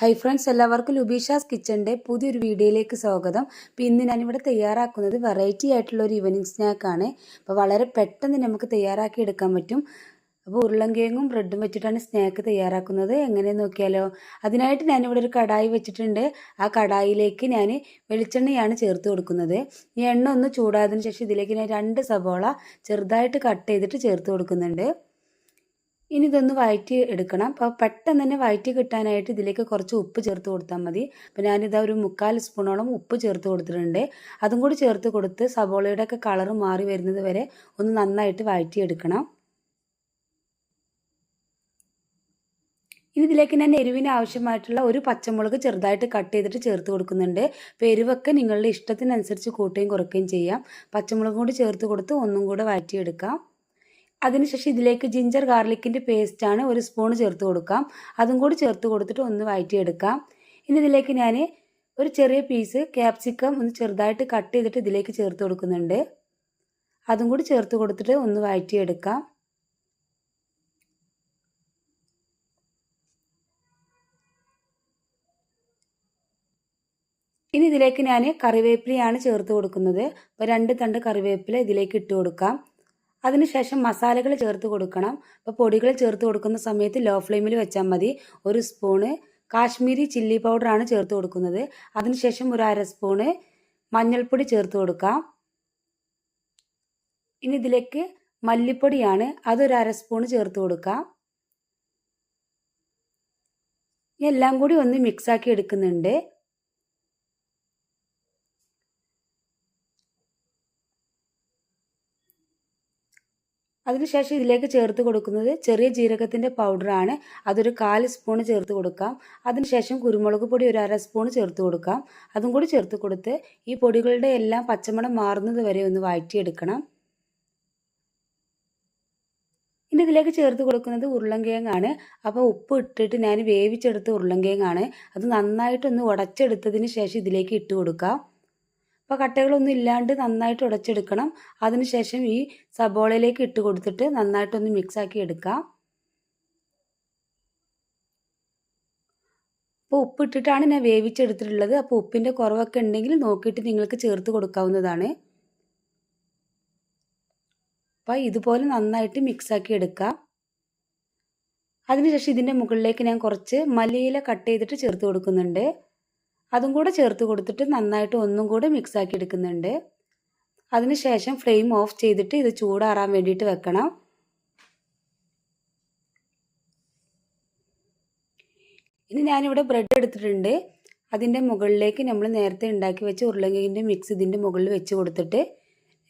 Hi friends എല്ലാവർക്കും ലുബീഷാസ് കിച്ചന്റെ പുതിയൊരു വീഡിയോയിലേക്ക് സ്വാഗതം. അപ്പോൾ ഇന്ന് ഞാനിവിടെ തയ്യാറാക്കുന്നത് വെറൈറ്റി ആയിട്ടുള്ള ഒരു ഈവനിങ് സ്നാക്കാണ് അപ്പോൾ വളരെ പെട്ടെന്ന് നമുക്ക് തയ്യാറാക്കി എടുക്കാൻ പറ്റും. അപ്പോൾ ഉരുളങ്കിഴങ്ങും ബ്രെഡും വെച്ചിട്ടാണ് സ്നാക്ക് തയ്യാറാക്കുന്നത്. എങ്ങനെ നോക്കിയാലോ? അതിനായിട്ട് ഞാനിവിടെ ഒരു കടായി വെച്ചിട്ടുണ്ട്. ആ കടായിലേക്ക് ഞാൻ വെളിച്ചെണ്ണയാണ് ചേർത്ത് കൊടുക്കുന്നത്. ഈ എണ്ണ ഒന്ന് ചൂടായതിനു ശേഷം ഇതിലേക്ക് ഞാൻ രണ്ട് സബോള ചെറുതായിട്ട് കട്ട് ചെയ്തിട്ട് ചേർത്ത് കൊടുക്കുന്നുണ്ട്. ഇനി ഇതൊന്ന് വഴറ്റി എടുക്കണം. അപ്പോൾ പെട്ടെന്ന് തന്നെ വഴറ്റി കിട്ടാനായിട്ട് ഇതിലേക്ക് കുറച്ച് ഉപ്പ് ചേർത്ത് കൊടുത്താൽ മതി. അപ്പോൾ ഞാനിതാ ഒരു മുക്കാൽ സ്പൂണോളം ഉപ്പ് ചേർത്ത് കൊടുത്തിട്ടുണ്ട്. അതും കൂടി ചേർത്ത് കൊടുത്ത് സബോളയുടെ ഒക്കെ കളർ മാറി വരുന്നത് വരെ ഒന്ന് നന്നായിട്ട് വഴറ്റി എടുക്കണം ഇനി ഇതിലേക്ക് ഞാൻ എരിവിന് ആവശ്യമായിട്ടുള്ള ഒരു പച്ചമുളക് ചെറുതായിട്ട് കട്ട് ചെയ്തിട്ട് ചേർത്ത് കൊടുക്കുന്നുണ്ട്. അപ്പോൾ എരിവൊക്കെ നിങ്ങളുടെ ഇഷ്ടത്തിനനുസരിച്ച് കൂട്ടുകയും കുറയ്ക്കുകയും ചെയ്യാം. പച്ചമുളകും കൂടി ചേർത്ത് കൊടുത്ത് ഒന്നും കൂടെ വഴറ്റിയെടുക്കാം അതിനുശേഷം ഇതിലേക്ക് ജിഞ്ചർ ഗാർലിക്കിന്റെ പേസ്റ്റാണ് ഒരു സ്പൂൺ ചേർത്ത് കൊടുക്കാം. അതും കൂടി ചേർത്ത് കൊടുത്തിട്ട് ഒന്ന് വഴറ്റിയെടുക്കാം ഇനി ഇതിലേക്ക് ഞാൻ ഒരു ചെറിയ പീസ് ക്യാപ്സിക്കം ഒന്ന് ചെറുതായിട്ട് കട്ട് ചെയ്തിട്ട് ഇതിലേക്ക് ചേർത്ത് കൊടുക്കുന്നുണ്ട്. അതും കൂടി ചേർത്ത് കൊടുത്തിട്ട് ഒന്ന് വഴറ്റിയെടുക്കാം ഇനി ഇതിലേക്ക് ഞാൻ കറിവേപ്പിലയാണ് ചേർത്ത് കൊടുക്കുന്നത്. അപ്പോൾ രണ്ട് തണ്ട് കറിവേപ്പില ഇതിലേക്ക് ഇട്ട് കൊടുക്കാം. അതിനുശേഷം മസാലകൾ ചേർത്ത് കൊടുക്കണം. അപ്പോൾ പൊടികൾ ചേർത്ത് കൊടുക്കുന്ന സമയത്ത് ലോ ഫ്ലെയിമിൽ വെച്ചാൽ മതി. ഒരു സ്പൂണ് കാശ്മീരി ചില്ലി പൗഡറാണ് ചേർത്ത് കൊടുക്കുന്നത്. അതിനുശേഷം ഒരു അര സ്പൂണ് മഞ്ഞൾപ്പൊടി ചേർത്ത് കൊടുക്കാം. ഇനി ഇതിലേക്ക് മല്ലിപ്പൊടിയാണ്. അതൊരു അര സ്പൂണ് ചേർത്ത് കൊടുക്കാം. എല്ലാം കൂടി ഒന്ന് മിക്സാക്കി എടുക്കുന്നുണ്ട്. അതിനുശേഷം ഇതിലേക്ക് ചേർത്ത് കൊടുക്കുന്നത് ചെറിയ ജീരകത്തിന്റെ പൗഡറാണ്. അതൊരു കാൽ സ്പൂൺ ചേർത്ത് കൊടുക്കാം. അതിനുശേഷം കുരുമുളക് പൊടി ഒരു അര സ്പൂൺ ചേർത്ത് കൊടുക്കാം. അതും കൂടി ചേർത്ത് കൊടുത്ത് ഈ പൊടികളുടെ എല്ലാം പച്ചമണം മാറുന്നത് വരെ ഒന്ന് വഴറ്റിയെടുക്കണം. ഇനി ഇതിലേക്ക് ചേർത്ത് കൊടുക്കുന്നത് ഉരുളൻകിഴങ്ങാണ്. അപ്പോൾ ഉപ്പ് ഇട്ടിട്ട് ഞാൻ വേവിച്ചെടുത്ത ഉരുളൻകിഴങ്ങാണ്. അത് നന്നായിട്ടൊന്ന് ഉടച്ചെടുത്തതിന് ശേഷം ഇതിലേക്ക് ഇട്ട് കൊടുക്കാം. അപ്പോൾ കട്ടകളൊന്നും ഇല്ലാണ്ട് നന്നായിട്ട് ഉടച്ചെടുക്കണം. അതിനുശേഷം ഈ സബോളയിലേക്ക് ഇട്ട് കൊടുത്തിട്ട് നന്നായിട്ടൊന്ന് മിക്സാക്കി എടുക്കാം. അപ്പോൾ ഉപ്പ് ഉപ്പിട്ടിട്ടാണ് ഞാൻ വേവിച്ചെടുത്തിട്ടുള്ളത്. അപ്പോൾ ഉപ്പിന്റെ കുറവൊക്കെ ഉണ്ടെങ്കിൽ നോക്കിയിട്ട് നിങ്ങൾക്ക് ചേർത്ത് കൊടുക്കാവുന്നതാണ്. അപ്പോൾ ഇതുപോലെ നന്നായിട്ട് മിക്സാക്കി എടുക്കാം. അതിനുശേഷം ഇതിന്റെ മുകളിലേക്ക് ഞാൻ കുറച്ച് മല്ലിയില കട്ട് ചെയ്തിട്ട് ചേർത്ത് കൊടുക്കുന്നുണ്ട്. അതും കൂടെ ചേർത്ത് കൊടുത്തിട്ട് നന്നായിട്ട് ഒന്നും കൂടെ മിക്സാക്കി എടുക്കുന്നുണ്ട്. അതിനുശേഷം ഫ്ലെയിം ഓഫ് ചെയ്തിട്ട് ഇത് ചൂടാറാൻ വേണ്ടിയിട്ട് വെക്കണം. ഇനി ഞാനിവിടെ ബ്രെഡ് എടുത്തിട്ടുണ്ട്. അതിന്റെ മുകളിലേക്ക് നമ്മൾ നേരത്തെ ഉണ്ടാക്കി വെച്ച ഉരുളങ്കിന്റെ മിക്സ് ഇതിന്റെ മുകളിൽ വെച്ച് കൊടുത്തിട്ട്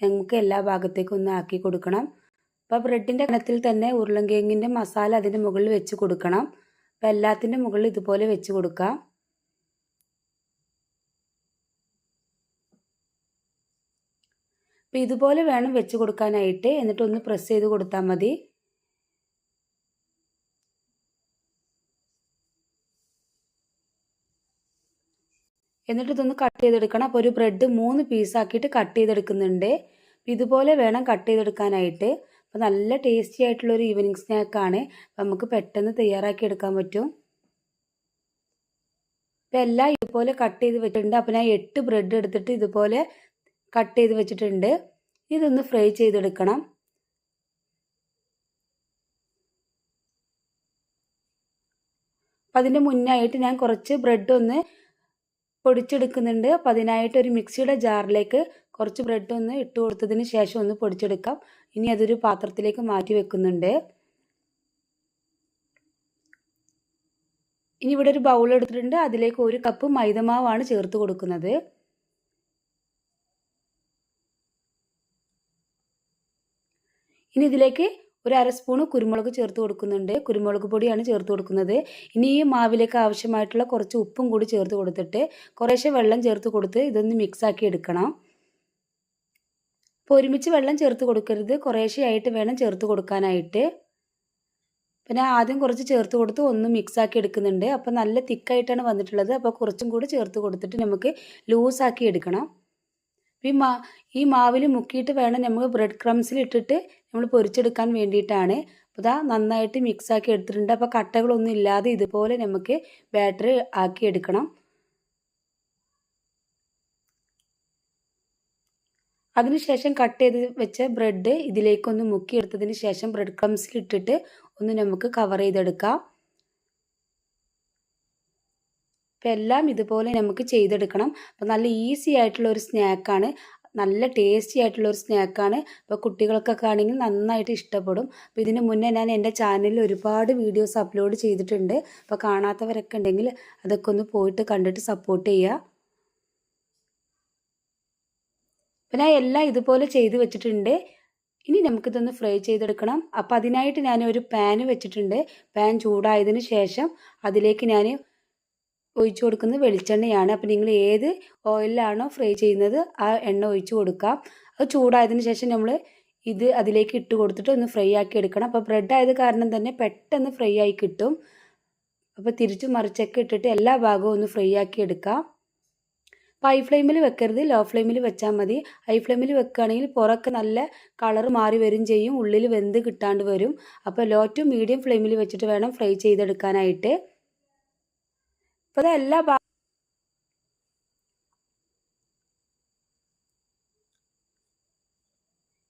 നമുക്ക് എല്ലാ ഭാഗത്തേക്കും ഒന്ന് ആക്കി കൊടുക്കണം. അപ്പോൾ ബ്രെഡിന്റെ കണത്തിൽ തന്നെ ഉരുളങ്കിന്റെ മസാല അതിന്റെ മുകളിൽ വെച്ച് കൊടുക്കണം. അപ്പോൾ എല്ലാത്തിന്റെ മുകളിൽ ഇതുപോലെ വെച്ച് കൊടുക്കാം. അപ്പോൾ ഇതുപോലെ വേണം വെച്ച് കൊടുക്കാനായിട്ട്. എന്നിട്ട് ഒന്ന് പ്രസ് ചെയ്ത് കൊടുത്താൽ മതി. എന്നിട്ട് ഇതൊന്ന് കട്ട് ചെയ്തെടുക്കണം. അപ്പോൾ ഒരു ബ്രെഡ് മൂന്ന് പീസാക്കിയിട്ട് കട്ട് ചെയ്തെടുക്കുന്നുണ്ട്. ഇതുപോലെ വേണം കട്ട് ചെയ്തെടുക്കാനായിട്ട്. അപ്പോൾ നല്ല ടേസ്റ്റി ആയിട്ടുള്ള ഒരു ഈവനിങ് സ്നാക്കാണ് നമുക്ക് പെട്ടെന്ന് തയ്യാറാക്കി എടുക്കാൻ പറ്റും. അപ്പോൾ എല്ലാം ഇതുപോലെ കട്ട് ചെയ്ത് വെച്ചിട്ടുണ്ട്. അപ്പോൾ ഞാൻ എട്ട് ബ്രെഡ് എടുത്തിട്ട് ഇതുപോലെ കട്ട് ചെയ്ത് വെച്ചിട്ടുണ്ട്. ഇതൊന്ന് ഫ്രൈ ചെയ്തെടുക്കണം. അപ്പം അതിന്റെ മുന്നായിട്ട് ഞാൻ കുറച്ച് ബ്രെഡ് ഒന്ന് പൊടിച്ചെടുക്കുന്നുണ്ട്. അപ്പം അതിനായിട്ട് ഒരു മിക്സിയുടെ ജാറിലേക്ക് കുറച്ച് ബ്രെഡ് ഒന്ന് ഇട്ട് കൊടുത്തതിന് ശേഷം ഒന്ന് പൊടിച്ചെടുക്കാം. ഇനി അതൊരു പാത്രത്തിലേക്ക് മാറ്റി വെക്കുന്നുണ്ട്. ഇനി ഇവിടെ ഒരു ബൗൾ എടുത്തിട്ടുണ്ട്. അതിലേക്ക് ഒരു കപ്പ് മൈദമാവാണ് ചേർത്ത് കൊടുക്കുന്നത്. ഇനി ഇതിലേക്ക് ഒരു അര സ്പൂണ് കുരുമുളക് ചേർത്ത് കൊടുക്കുന്നുണ്ട്. കുരുമുളക് പൊടിയാണ് ചേർത്ത് കൊടുക്കുന്നത്. ഇനി ഈ മാവിലേക്ക് ആവശ്യമായിട്ടുള്ള കുറച്ച് ഉപ്പും കൂടി ചേർത്ത് കൊടുത്തിട്ട് കുറേശ്ശെ വെള്ളം ചേർത്ത് കൊടുത്ത് ഇതൊന്ന് മിക്സാക്കി എടുക്കണം. അപ്പോൾ ഒരുമിച്ച് വെള്ളം ചേർത്ത് കൊടുക്കരുത്. കുറേശ്ശെ ആയിട്ട് വേണം ചേർത്ത് കൊടുക്കാനായിട്ട്. പിന്നെ ആദ്യം കുറച്ച് ചേർത്ത് കൊടുത്ത് ഒന്ന് മിക്സാക്കി എടുക്കുന്നുണ്ട്. അപ്പോൾ നല്ല തിക്കായിട്ടാണ് വന്നിട്ടുള്ളത്. അപ്പോൾ കുറച്ചും കൂടി ചേർത്ത് കൊടുത്തിട്ട് നമുക്ക് ലൂസാക്കി എടുക്കണം. ഈ മാ ഈ മാവിൽ മുക്കിയിട്ട് വേണം നമുക്ക് ബ്രെഡ് ക്രംസിൽ ഇട്ടിട്ട് നമ്മൾ പൊരിച്ചെടുക്കാൻ വേണ്ടിയിട്ടാണ്. അപ്പോൾ ഇതാ നന്നായിട്ട് മിക്സ് ആക്കി എടുത്തിട്ടുണ്ട്. അപ്പോൾ കട്ടകളൊന്നും ഇല്ലാതെ ഇതുപോലെ നമുക്ക് ബാറ്ററി ആക്കി എടുക്കണം. അതിനുശേഷം കട്ട് ചെയ്ത് വെച്ച ബ്രെഡ് ഇതിലേക്കൊന്ന് മുക്കിയെടുത്തതിന് ശേഷം ബ്രെഡ് ക്രംസിൽ ഇട്ടിട്ട് ഒന്ന് നമുക്ക് കവർ ചെയ്തെടുക്കാം. അപ്പം എല്ലാം ഇതുപോലെ നമുക്ക് ചെയ്തെടുക്കണം. അപ്പോൾ നല്ല ഈസി ആയിട്ടുള്ള ഒരു സ്നാക്കാണ്. നല്ല ടേസ്റ്റി ആയിട്ടുള്ള ഒരു സ്നാക്കാണ്. അപ്പോൾ കുട്ടികൾക്കൊക്കെ ആണെങ്കിൽ നന്നായിട്ട് ഇഷ്ടപ്പെടും. അപ്പോൾ ഇതിന് മുന്നേ ഞാൻ എന്റെ ചാനലിൽ ഒരുപാട് വീഡിയോസ് അപ്ലോഡ് ചെയ്തിട്ടുണ്ട്. അപ്പോൾ കാണാത്തവരൊക്കെ ഉണ്ടെങ്കിൽ അതൊക്കെ ഒന്ന് പോയിട്ട് കണ്ടിട്ട് സപ്പോർട്ട് ചെയ്യുക. അപ്പോൾ ഞാൻ എല്ലാം ഇതുപോലെ ചെയ്ത് വെച്ചിട്ടുണ്ട്. ഇനി നമുക്കിതൊന്ന് ഫ്രൈ ചെയ്തെടുക്കണം. അപ്പോൾ അതിനായിട്ട് ഞാൻ ഒരു പാന് വെച്ചിട്ടുണ്ട്. പാൻ ചൂടായതിന് ശേഷം അതിലേക്ക് ഞാൻ ഒഴിച്ചു കൊടുക്കുന്നത് വെളിച്ചെണ്ണയാണ്. അപ്പോൾ നിങ്ങൾ ഏത് ഓയിലാണോ ഫ്രൈ ചെയ്യുന്നത് ആ എണ്ണ ഒഴിച്ചു കൊടുക്കാം. അത് ചൂടായതിന് ശേഷം നമ്മൾ ഇത് അതിലേക്ക് ഇട്ട് കൊടുത്തിട്ട് ഒന്ന് ഫ്രൈ ആക്കി എടുക്കണം. അപ്പോൾ ബ്രെഡ് ആയത് കാരണം തന്നെ പെട്ടെന്ന് ഫ്രൈ ആയി കിട്ടും. അപ്പോൾ തിരിച്ചു മറിച്ചൊക്കെ ഇട്ടിട്ട് എല്ലാ ഭാഗവും ഒന്ന് ഫ്രൈ ആക്കി എടുക്കാം. അപ്പോൾ ഹൈ ഫ്ലെയിമിൽ വെക്കരുത്. ലോ ഫ്ലെയിമിൽ വെച്ചാൽ മതി ഹൈ ഫ്ലെയിമിൽ വെക്കുകയാണെങ്കിൽ പുറമൊക്കെ നല്ല കളർ മാറി വരും ചെയ്യും. ഉള്ളിൽ വെന്ത് കിട്ടാണ്ട് വരും. അപ്പോൾ ലോ ടു മീഡിയം ഫ്ലെയിമിൽ വെച്ചിട്ട് വേണം ഫ്രൈ ചെയ്തെടുക്കാനായിട്ട്. അപ്പോൾ എല്ലാ ഭാ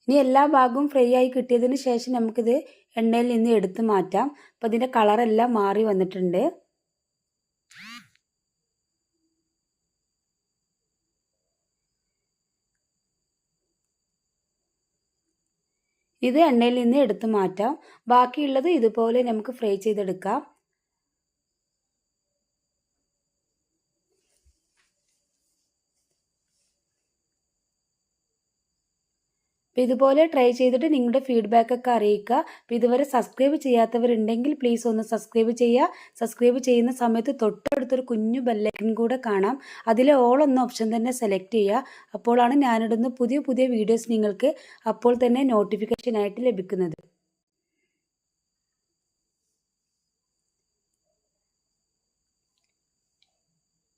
ഇനി എല്ലാ ഭാഗവും ഫ്രൈ ആയി കിട്ടിയതിന് ശേഷം നമുക്കിത് എണ്ണയിൽ നിന്ന് എടുത്ത് മാറ്റാം. അപ്പോൾ ഇതിന്റെ കളറെല്ലാം മാറി വന്നിട്ടുണ്ട്. ഇത് എണ്ണയിൽ നിന്ന് എടുത്ത് മാറ്റാം. ബാക്കിയുള്ളത് ഇതുപോലെ നമുക്ക് ഫ്രൈ ചെയ്തെടുക്കാം. അപ്പോൾ ഇതുപോലെ ട്രൈ ചെയ്തിട്ട് നിങ്ങളുടെ ഫീഡ്ബാക്കൊക്കെ അറിയിക്കുക. അപ്പോൾ ഇതുവരെ സബ്സ്ക്രൈബ് ചെയ്യാത്തവരുണ്ടെങ്കിൽ പ്ലീസ് ഒന്ന് സബ്സ്ക്രൈബ് ചെയ്യുക. സബ്സ്ക്രൈബ് ചെയ്യുന്ന സമയത്ത് തൊട്ടടുത്തൊരു കുഞ്ഞു ബെല്ലൈക്കൻ കൂടെ കാണാം. അതിലെ ഓൾ എന്ന ഓപ്ഷൻ തന്നെ സെലക്ട് ചെയ്യുക. അപ്പോഴാണ് ഞാനിടുന്ന പുതിയ പുതിയ വീഡിയോസ് നിങ്ങൾക്ക് അപ്പോൾ തന്നെ നോട്ടിഫിക്കേഷനായിട്ട് ലഭിക്കുന്നത്.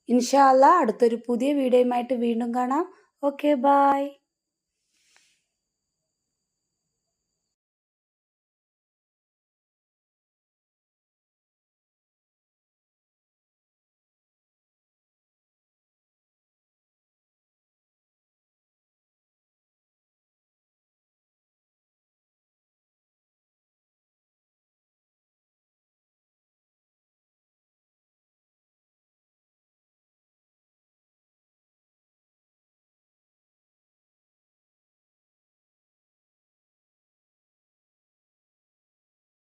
ഇൻഷാല്ല അടുത്തൊരു പുതിയ വീഡിയോയുമായിട്ട് വീണ്ടും കാണാം. Okay bye